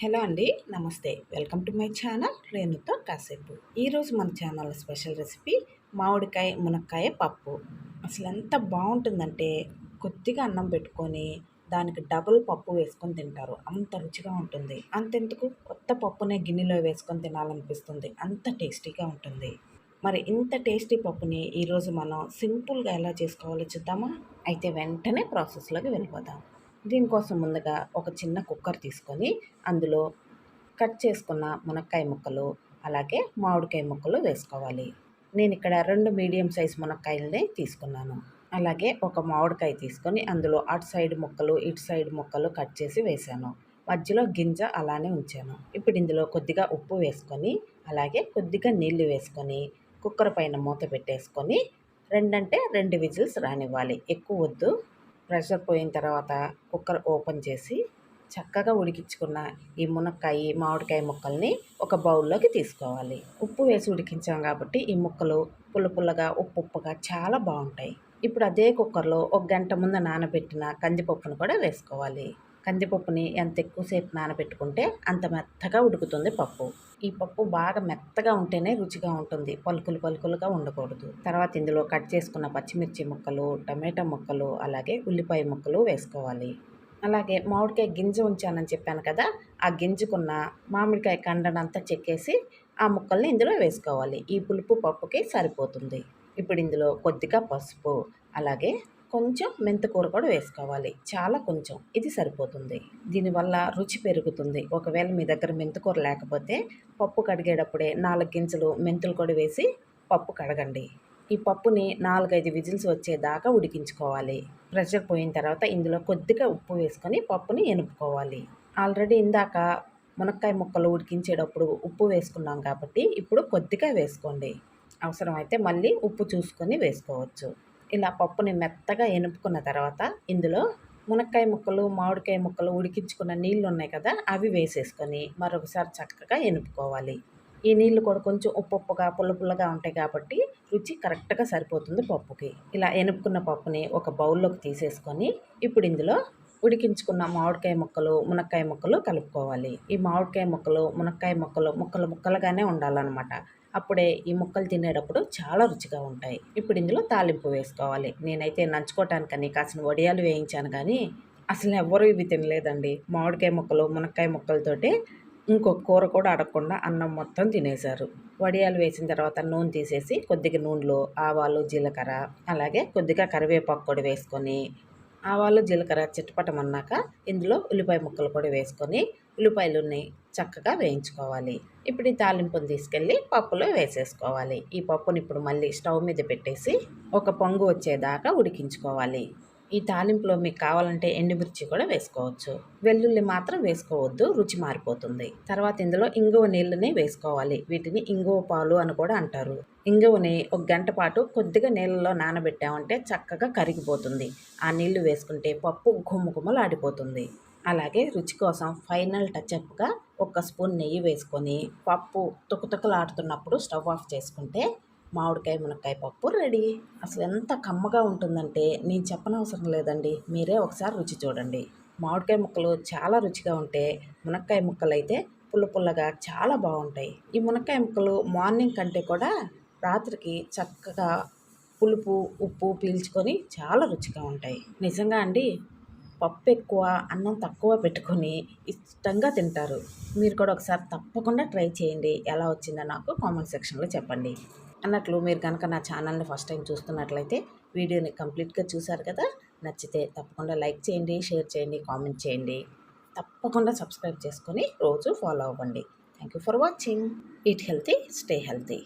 Hello అండి నమస్తే. Welcome to my channel రేణుతో కాసేపు. ఈరోజు మన ఛానల్ స్పెషల్ రెసిపీ మామిడికాయ మునక్కాయ పప్పు. అసలు ఎంత బాగుంటుందంటే కొద్దిగా అన్నం పెట్టుకొని దానికి డబుల్ పప్పు వేసుకొని తింటారు. అంత రుచిగా ఉంటుంది. అంతెందుకు? కొత్త పప్పునే గిన్నెలో వేసుకొని తినాలనిపిస్తుంది. అంత టేస్టీగా ఉంటుంది. మరి ఇంత టేస్టీ పప్పుని ఈరోజు మనం సింపుల్గా ఎలా చేసుకోవాలో చూద్దామా? అయితే వెంటనే ప్రాసెస్లోకి వెళ్ళిపోదాం. దీనికోసం ముందుగా ఒక చిన్న కుక్కర్ తీసుకొని అందులో కట్ చేసుకున్న మునక్కాయ ముక్కలు అలాగే మామిడికాయ ముక్కలు వేసుకోవాలి. నేను ఇక్కడ రెండు మీడియం సైజ్ మునక్కాయలని తీసుకున్నాను. అలాగే ఒక మామిడికాయ తీసుకొని అందులో అటు సైడ్ ముక్కలు ఇటు సైడ్ ముక్కలు కట్ చేసి వేసాను. మధ్యలో గింజ అలానే ఉంచాను. ఇప్పుడు ఇందులో కొద్దిగా ఉప్పు వేసుకొని అలాగే కొద్దిగా నీళ్ళు వేసుకొని కుక్కర్ పైన మూత పెట్టేసుకొని రెండంటే రెండు విజిల్స్ రానివ్వాలి. ఎక్కువ వద్దు. ప్రెషర్ పోయిన తర్వాత కుక్కర్ ఓపెన్ చేసి చక్కగా ఉడికించుకున్న ఈ మునక్కాయ మామిడికాయ ముక్కల్ని ఒక బౌల్లోకి తీసుకోవాలి. ఉప్పు వేసి ఉడికించాం కాబట్టి ఈ ముక్కలు పుల్ల పుల్లగా ఉప్పు ఉప్పుగా చాలా బాగుంటాయి. ఇప్పుడు అదే కుక్కర్లో ఒక గంట ముందు నానబెట్టిన కందిపప్పును కూడా వేసుకోవాలి. కందిపప్పుని ఎంత ఎక్కువసేపు నానబెట్టుకుంటే అంత మెత్తగా ఉడుకుతుంది పప్పు. ఈ పప్పు బాగా మెత్తగా ఉంటేనే రుచిగా ఉంటుంది. పలుకులు పలుకులుగా ఉండకూడదు. తర్వాత ఇందులో కట్ చేసుకున్న పచ్చిమిర్చి ముక్కలు టమాటా ముక్కలు అలాగే ఉల్లిపాయ ముక్కలు వేసుకోవాలి. అలాగే మామిడికాయ గింజ ఉంచానని చెప్పాను కదా ఆ గింజకున్న మామిడికాయ కండనంతా చెక్కేసి ఆ ముక్కల్ని ఇందులో వేసుకోవాలి. ఈ పులుపు పప్పుకి సరిపోతుంది. ఇప్పుడు ఇందులో కొద్దిగా పసుపు అలాగే కొంచెం మెంతకూర కూడా వేసుకోవాలి. చాలా కొంచెం. ఇది సరిపోతుంది. దీనివల్ల రుచి పెరుగుతుంది. ఒకవేళ మీ దగ్గర మెంతకూర లేకపోతే పప్పు కడిగేటప్పుడే నాలుగు గింజలు మెంతులు కూడా వేసి పప్పు కడగండి. ఈ పప్పుని నాలుగైదు విజిల్స్ వచ్చేదాకా ఉడికించుకోవాలి. ప్రెషర్ పోయిన తర్వాత ఇందులో కొద్దిగా ఉప్పు వేసుకొని పప్పుని ఎనుపుకోవాలి. ఆల్రెడీ ఇందాక మునక్కాయ ముక్కలు ఉడికించేటప్పుడు ఉప్పు వేసుకున్నాం కాబట్టి ఇప్పుడు కొద్దిగా వేసుకోండి. అవసరమైతే మళ్ళీ ఉప్పు చూసుకొని వేసుకోవచ్చు. ఇలా పప్పుని మెత్తగా ఎనుపుకున్న తర్వాత ఇందులో మునక్కాయ ముక్కలు మామిడికాయ ముక్కలు ఉడికించుకున్న నీళ్ళు ఉన్నాయి కదా అవి వేసేసుకొని మరొకసారి చక్కగా ఎనుపుకోవాలి. ఈ నీళ్ళు కూడా కొంచెం ఉప్పు ఉప్పుగా పుల్ల పుల్లగా ఉంటాయి కాబట్టి రుచి కరెక్ట్గా సరిపోతుంది పప్పుకి. ఇలా ఎనుపుకున్న పప్పుని ఒక బౌల్లోకి తీసేసుకొని ఇప్పుడు ఇందులో ఉడికించుకున్న మామిడికాయ ముక్కలు మునక్కాయ ముక్కలు కలుపుకోవాలి. ఈ మామిడికాయ ముక్కలు మునక్కాయ ముక్కలు ముక్కలు ముక్కలుగానే ఉండాలన్నమాట. అప్పుడే ఈ ముక్కలు తినేటప్పుడు చాలా రుచిగా ఉంటాయి. ఇప్పుడు ఇందులో తాలింపు వేసుకోవాలి. నేనైతే నంచుకోవటానికని కాసిన వడియాలు వేయించాను కానీ అసలు ఎవ్వరూ ఇవి తినలేదండి. మామిడికాయ ముక్కలు మునక్కాయ ముక్కలతోటి ఇంకొక కూర కూడా అడగకుండా అన్నం మొత్తం తినేశారు. వడియాలు వేసిన తర్వాత నూనె తీసేసి కొద్దిగా నూనెలో ఆవాలు జీలకర్ర అలాగే కొద్దిగా కరివేపాకు కూడా వేసుకొని ఆవాలు జీలకర్ర చిట్టపటమన్నాక ఇందులో ఉల్లిపాయ ముక్కలు కూడా వేసుకొని ఉల్లిపాయలుని చక్కగా వేయించుకోవాలి. ఇప్పుడు ఈ తాలింపుని తీసుకెళ్ళి పప్పులో వేసేసుకోవాలి. ఈ పప్పుని ఇప్పుడు మళ్ళీ స్టవ్ మీద పెట్టేసి ఒక పొంగు వచ్చేదాకా ఉడికించుకోవాలి. ఈ తాలింపులో మీకు కావాలంటే ఎండుమిర్చి కూడా వేసుకోవచ్చు. వెల్లుల్లి మాత్రం వేసుకోవద్దు రుచి మారిపోతుంది. తర్వాత ఇందులో ఇంగువ నీళ్ళని వేసుకోవాలి. వీటిని ఇంగువ పాలు అని కూడా అంటారు. ఇంగువని ఒక గంట పాటు కొద్దిగా నీళ్ళలో నానబెట్టామంటే చక్కగా కరిగిపోతుంది. ఆ నీళ్ళు వేసుకుంటే పప్పు గుమ్మ ఆడిపోతుంది. అలాగే రుచి కోసం ఫైనల్ టచ్అప్గా ఒక స్పూన్ నెయ్యి వేసుకొని పప్పు తుక్కుతుక్కలాడుతున్నప్పుడు స్టవ్ ఆఫ్ చేసుకుంటే మామిడికాయ మునక్కాయ పప్పు రెడీ. అసలు ఎంత కమ్మగా ఉంటుందంటే నేను చెప్పనవసరం లేదండి. మీరే ఒకసారి రుచి చూడండి. మామిడికాయ ముక్కలు చాలా రుచిగా ఉంటే మునక్కాయ ముక్కలు అయితే పుల్ల పుల్లగా చాలా బాగుంటాయి. ఈ మునక్కాయ ముక్కలు మార్నింగ్ కంటే కూడా రాత్రికి చక్కగా పులుపు ఉప్పు పీల్చుకొని చాలా రుచిగా ఉంటాయి. నిజంగా అండి పప్పు ఎక్కువ అన్నం తక్కువ పెట్టుకొని ఇష్టంగా తింటారు. మీరు కూడా ఒకసారి తప్పకుండా ట్రై చేయండి. ఎలా వచ్చిందో నాకు కామెంట్ సెక్షన్లో చెప్పండి. అన్నట్లు మీరు కనుక నా ఛానల్ని ఫస్ట్ టైం చూస్తున్నట్లయితే వీడియోని కంప్లీట్గా చూసారు కదా నచ్చితే తప్పకుండా లైక్ చేయండి షేర్ చేయండి కామెంట్ చేయండి. తప్పకుండా సబ్స్క్రైబ్ చేసుకొని రోజు ఫాలో అవ్వండి. Thank you for watching. Eat healthy stay healthy.